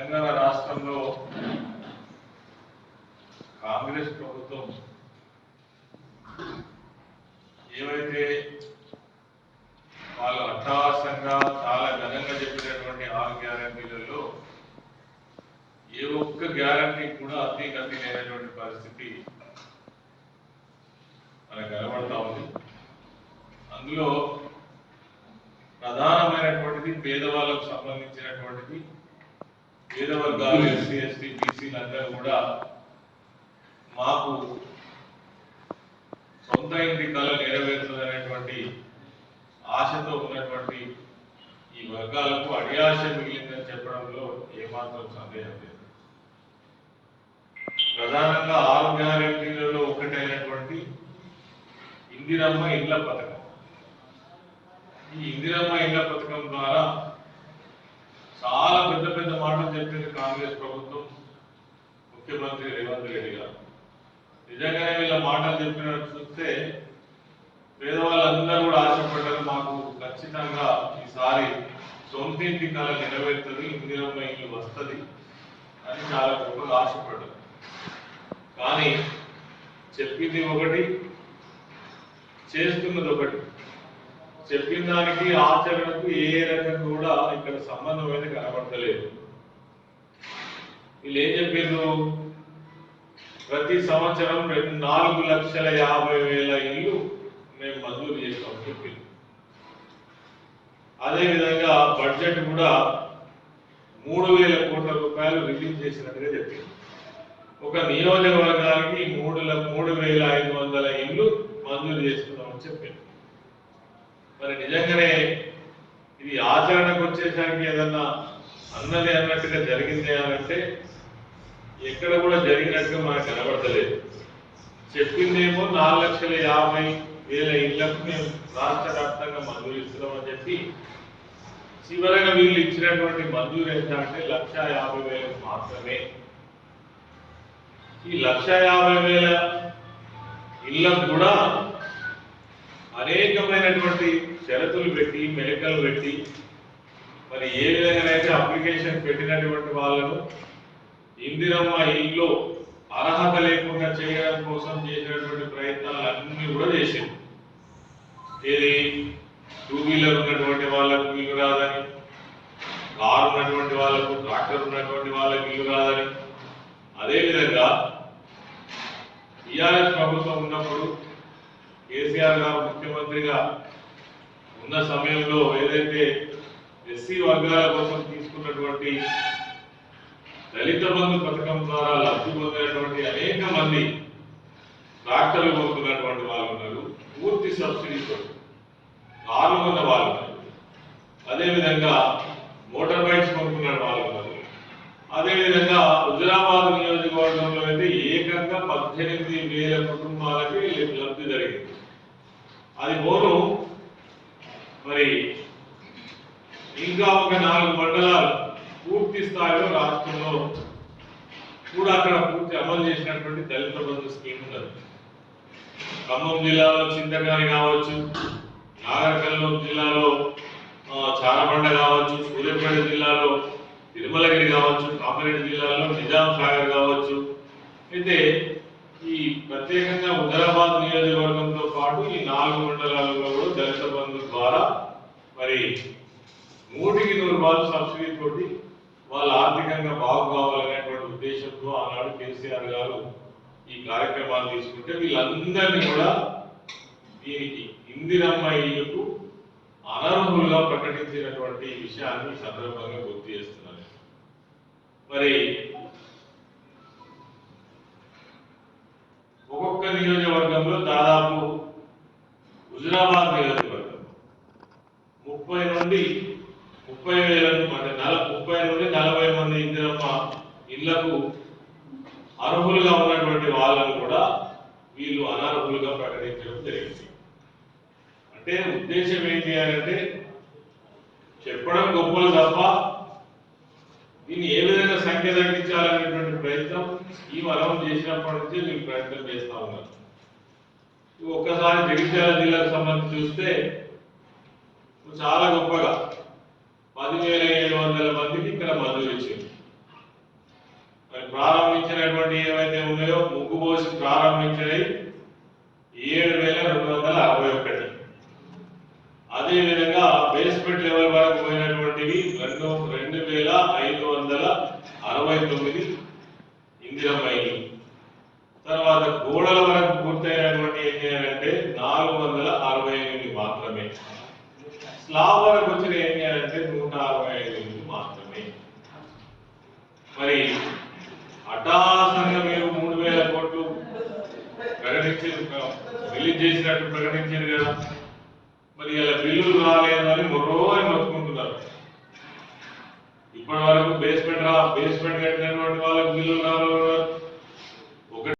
తెలంగాణ రాష్ట్రంలో కాంగ్రెస్ ప్రభుత్వం ఏవైతే వాళ్ళు అట్టహాసంగా చాలా ఘనంగా చెప్పినటువంటి ఆరు గ్యారంటీలలో ఏ ఒక్క గ్యారంటీ కూడా అతి గతి లేనటువంటి పరిస్థితి మనకు కనబడతా ఉంది. అందులో ప్రధానమైనటువంటిది పేదవాళ్ళకు సంబంధించినటువంటిది పేద వర్గాలు ఎస్సీ ఎస్టీ బీసీలందరూ కూడా మాకు సొంత ఇంటి కళ నెరవేరుతుందనేటువంటి ఆశతో ఉన్నటువంటి ఈ వర్గాలకు అడియాశ మిగిలిందని చెప్పడంలో ఏమాత్రం సందేహం లేదు. ప్రధానంగా ఆరు గ్యారెంటీలలో ఒకటైనటువంటి ఇందిరమ్మ ఇళ్ళ పథకం. ఈ ఇందిరమ్మ ఇళ్ళ పథకం ద్వారా చాలా పెద్ద పెద్ద మాటలు చెప్పింది కాంగ్రెస్ ప్రభుత్వం ముఖ్యమంత్రి రేవంత్ రెడ్డి గారు. నిజంగానే వీళ్ళ మాటలు చెప్పినట్టు చూస్తే పేదవాళ్ళందరూ కూడా ఆశపడ్డారు మాకు ఖచ్చితంగా ఈసారి సొంతింటి కళ నెరవేరుతుంది ఇందిరమ్మ ఇల్లు వస్తుంది అని చాలా గొప్పగా ఆశపడ్డారు. కానీ చెప్పింది ఒకటి చేస్తున్నది ఒకటి. చెప్పిన దానికి ఆచరణకు ఏ రకం కూడా ఇక్కడ సంబంధం అయితే కనబడతలేదు. వీళ్ళు ఏం చెప్పారు ప్రతి సంవత్సరం రెండు నాలుగు లక్షల యాభై వేల ఇల్లు మేము మంజూరు చేస్తాం చెప్పింది అదేవిధంగా బడ్జెట్ కూడా మూడు వేల కోట్ల రూపాయలు రిలీజ్ చేసినట్టుగా చెప్పింది ఒక నియోజకవర్గానికి మూడు మూడు వేల ఐదు వందల ఇల్లు మంజూరు చేస్తున్నామని చెప్పింది మరి నిజంగానే ఇది ఆచరణకు వచ్చేసరికి ఏదన్నా అన్నది అన్నట్టుగా జరిగింది అని అంటే ఎక్కడ కూడా జరిగినట్టుగా మనకు కనబడతలేదు. చెప్పిందేమో నాలుగు లక్షల యాభై వేల ఇళ్ళకు మేము రాష్ట్ర వ్యాప్తంగా మంజూరు ఇస్తున్నామని చెప్పి చివరగా వీళ్ళు ఇచ్చినటువంటి మంజూరు ఎంత అంటే లక్ష యాభై వేలకు మాత్రమే. ఈ లక్ష యాభై వేల ఇళ్ళకు కూడా అనేకమైనటువంటి షరతులు పెట్టి మెలకలు పెట్టి మరి ఏ విధంగానైతే అప్లికేషన్ పెట్టినటువంటి వాళ్ళను ఇందిరమ్మ ఇల్లు అర్హత లేకుండా చేయడం కోసం చేసినటువంటి ప్రయత్నాలు అన్ని కూడా చేసింది. ఏది? టూ వీలర్ ఉన్నటువంటి వాళ్ళకు ఇల్లు రాదని కారు ఉన్నటువంటి వాళ్ళకు ట్రాక్టర్ ఉన్నటువంటి వాళ్ళకి ఇల్లు రాదని. అదేవిధంగా టీఆర్ఎస్ ప్రభుత్వం ఉన్నప్పుడు కేసీఆర్ గారు ముఖ్యమంత్రిగా ఉన్న సమయంలో ఏదైతే ఎస్సీ వర్గాల కోసం తీసుకున్నటువంటి దళిత బంధు పథకం ద్వారా లబ్ధి పొందినటువంటి అనేక మంది ట్రాక్టర్లు పొందుతున్నటువంటి వాళ్ళు ఉన్నారు. పూర్తి సబ్సిడీతో కార్లు ఉన్న వాళ్ళు ఉన్నారు. అదేవిధంగా మోటార్ బైక్స్ కొనుక్కున్న వాళ్ళు ఉన్నారు. అదేవిధంగా హుజరాబాద్ నియోజకవర్గంలో అయితే ఏకంగా పద్దెనిమిది వేల కుటుంబాలకి లబ్ధి జరిగింది. అది పోను మరి ఇంకా ఒక నాలుగు పూర్తి స్థాయిలో రాష్ట్రంలో కూడా అక్కడ పూర్తి అమలు చేసినటువంటి దళిత బంధు స్కీమ్ ఉన్నది. ఖమ్మం జిల్లాలో చింతకాని కావచ్చు నాగర్కర్నూలు జిల్లాలో చారబండ కావచ్చు సూర్యాపేట జిల్లాలో తిరుమలగిరి కావచ్చు కామారెడ్డి జిల్లాలో నిజాం సాగర్ కావచ్చు. అయితే ఈ ప్రత్యేకంగా హుదరాబాద్ నియోజకవర్గంతో పాటు ఈ నాలుగు మండలాలలో కూడా దళిత బంధు ద్వారా మరి నూటికి నూరు రూపాయలు సబ్సిడీ తోటి వాళ్ళు ఆర్థికంగా బాగుకావాలనేటువంటి ఉద్దేశంతో ఆనాడు కేసీఆర్ గారు ఈ కార్యక్రమాలు తీసుకుంటే వీళ్ళందరినీ కూడా దీనికి ఇందిరమ్మ ఇల్లుకు అనర్హులుగా ప్రకటించినటువంటి విషయాన్ని సందర్భంగా గుర్తు చేస్తున్నారు మరి ఒక్కొక్క నియోజకవర్గంలో దాదాపు హుజరాబాద్ నియోజకవర్గం ముప్పై నుండి ముప్పై వేల అంటే నల ముప్పై నుండి నలభై మంది ఇందిరమ్మ ఇళ్ళకు అర్హులుగా ఉన్నటువంటి వాళ్ళను కూడా వీళ్ళు అనర్హులుగా ప్రకటించడం జరిగింది. అంటే ఉద్దేశం ఏంటి అంటే చెప్పడం గొప్పలు తప్ప దీన్ని ఏ విధంగా సంఖ్య తగ్గించాలనేటువంటి ప్రయత్నం ఈ వరం చేసినప్పటి నుంచి మేము ప్రయత్నం చేస్తా ఉన్నాం ఒక్కసారి జగిత్యాల జిల్లాకు సంబంధించి చూస్తే చాలా గొప్పగా పదివేల ఏడు వందల మందికి ఇక్కడ మంజూరు ఇచ్చింది మరి ప్రారంభించినటువంటి ఏవైతే ఉన్నాయో ముగ్గు పోసి ప్రారంభించినవి ఏడు వేల రెండు వందల అరవై ఒకటి. అదేవిధంగా బేస్మెంట్ లెవెల్ వరకు పోయినటువంటివి రెండు రెండు వేల ఐదు వందల అరవై తొమ్మిది ఇందిరమ్మైలు తర్వాత గోడల వరకు వరకు వచ్చిన ఏం చేయాలంటే నూట అరవై ఐదు మాత్రమే మరి అటాసంగా మీరు మూడు వేల కోట్లు ప్రకటించారు రిలీజ్ చేసినట్టు ప్రకటించారు కదా. మరి ఇలా బిల్లులు రాలేదు అని మరో అని మొత్తుకుంటున్నారు. ఇప్పటి వరకు బేస్మెంట్ రా బేస్మెంట్ కట్టినటువంటి వాళ్ళకి బిల్లులు రావాలి